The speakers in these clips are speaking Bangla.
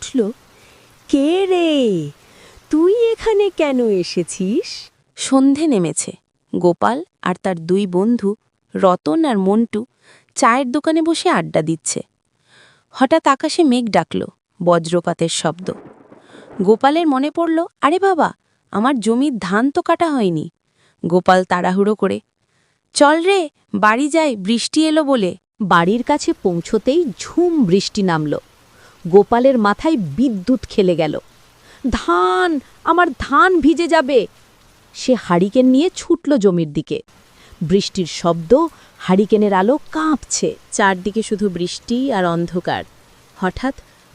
উঠল কে রে? তুই এখানে কেন এসেছিস? সন্ধে নেমেছে। গোপাল আর তার দুই বন্ধু রতন আর মন্টু চায়ের দোকানে বসে আড্ডা দিচ্ছে। হঠাৎ আকাশে মেঘ ডাকল বজ্রপাতের শব্দ। গোপালের মনে পড়ল আরে বাবা আমার জমির ধান তো কাটা হয়নি। গোপাল তাড়াহুড়ো করে চল রে বাড়ি যাই বৃষ্টি এলো বলে। বাড়ির কাছে পৌঁছতেই ঝুম বৃষ্টি নামল। গোপালের মাথায় বিদ্যুৎ খেলে গেল। ধান, আমার ধান ভিজে যাবে। সে হারিকেন নিয়ে ছুটল জমির দিকে। বৃষ্টির শব্দ হারিকেনের আলো কাঁপছে, চারদিকে শুধু বৃষ্টি আর অন্ধকার। হঠাৎ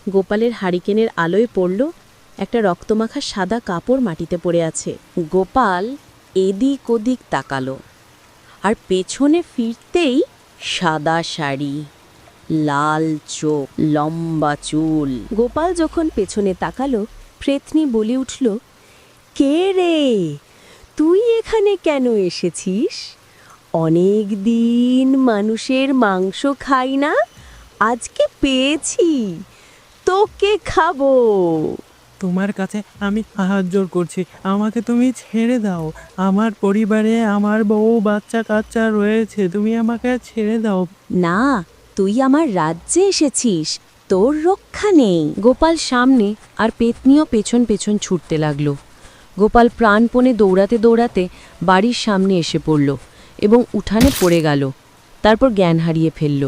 গোপালের হারিকেনের আলোয় পড়ল একটা রক্তমাখা সাদা কাপড় মাটিতে পড়ে আছে। গোপাল এদিক ওদিক তাকালো। আর পেছনে ফিরতেই সাদা শাড়ি। লাল চোখ লম্বা চুল। গোপাল যখন পেছনে তাকালো প্রেতনি বলে উঠল কে রে? তুই এখানে কেন এসেছিস? অনেক দিন মানুষের মাংস খাই না আজকে পেয়েছি তোকে খাব। তোমার কাছে আমি জোর করছি আমাকে তুমি ছেড়ে দাও। আমার পরিবারে আমার বউ বাচ্চা কাচ্চা রয়েছে তুমি আমাকে ছেড়ে দাও। না তুই আমার রাজ্যে এসেছিস, তোর রক্ষা নেই। গোপাল সামনে আর পেতনিও পেছন পেছন ছুটতে লাগল। গোপাল প্রাণপণে দৌড়াতে দৌড়াতে বাড়ির সামনে এসে পড়ল এবং উঠানে পড়ে গেল, তারপর জ্ঞান হারিয়ে ফেলল।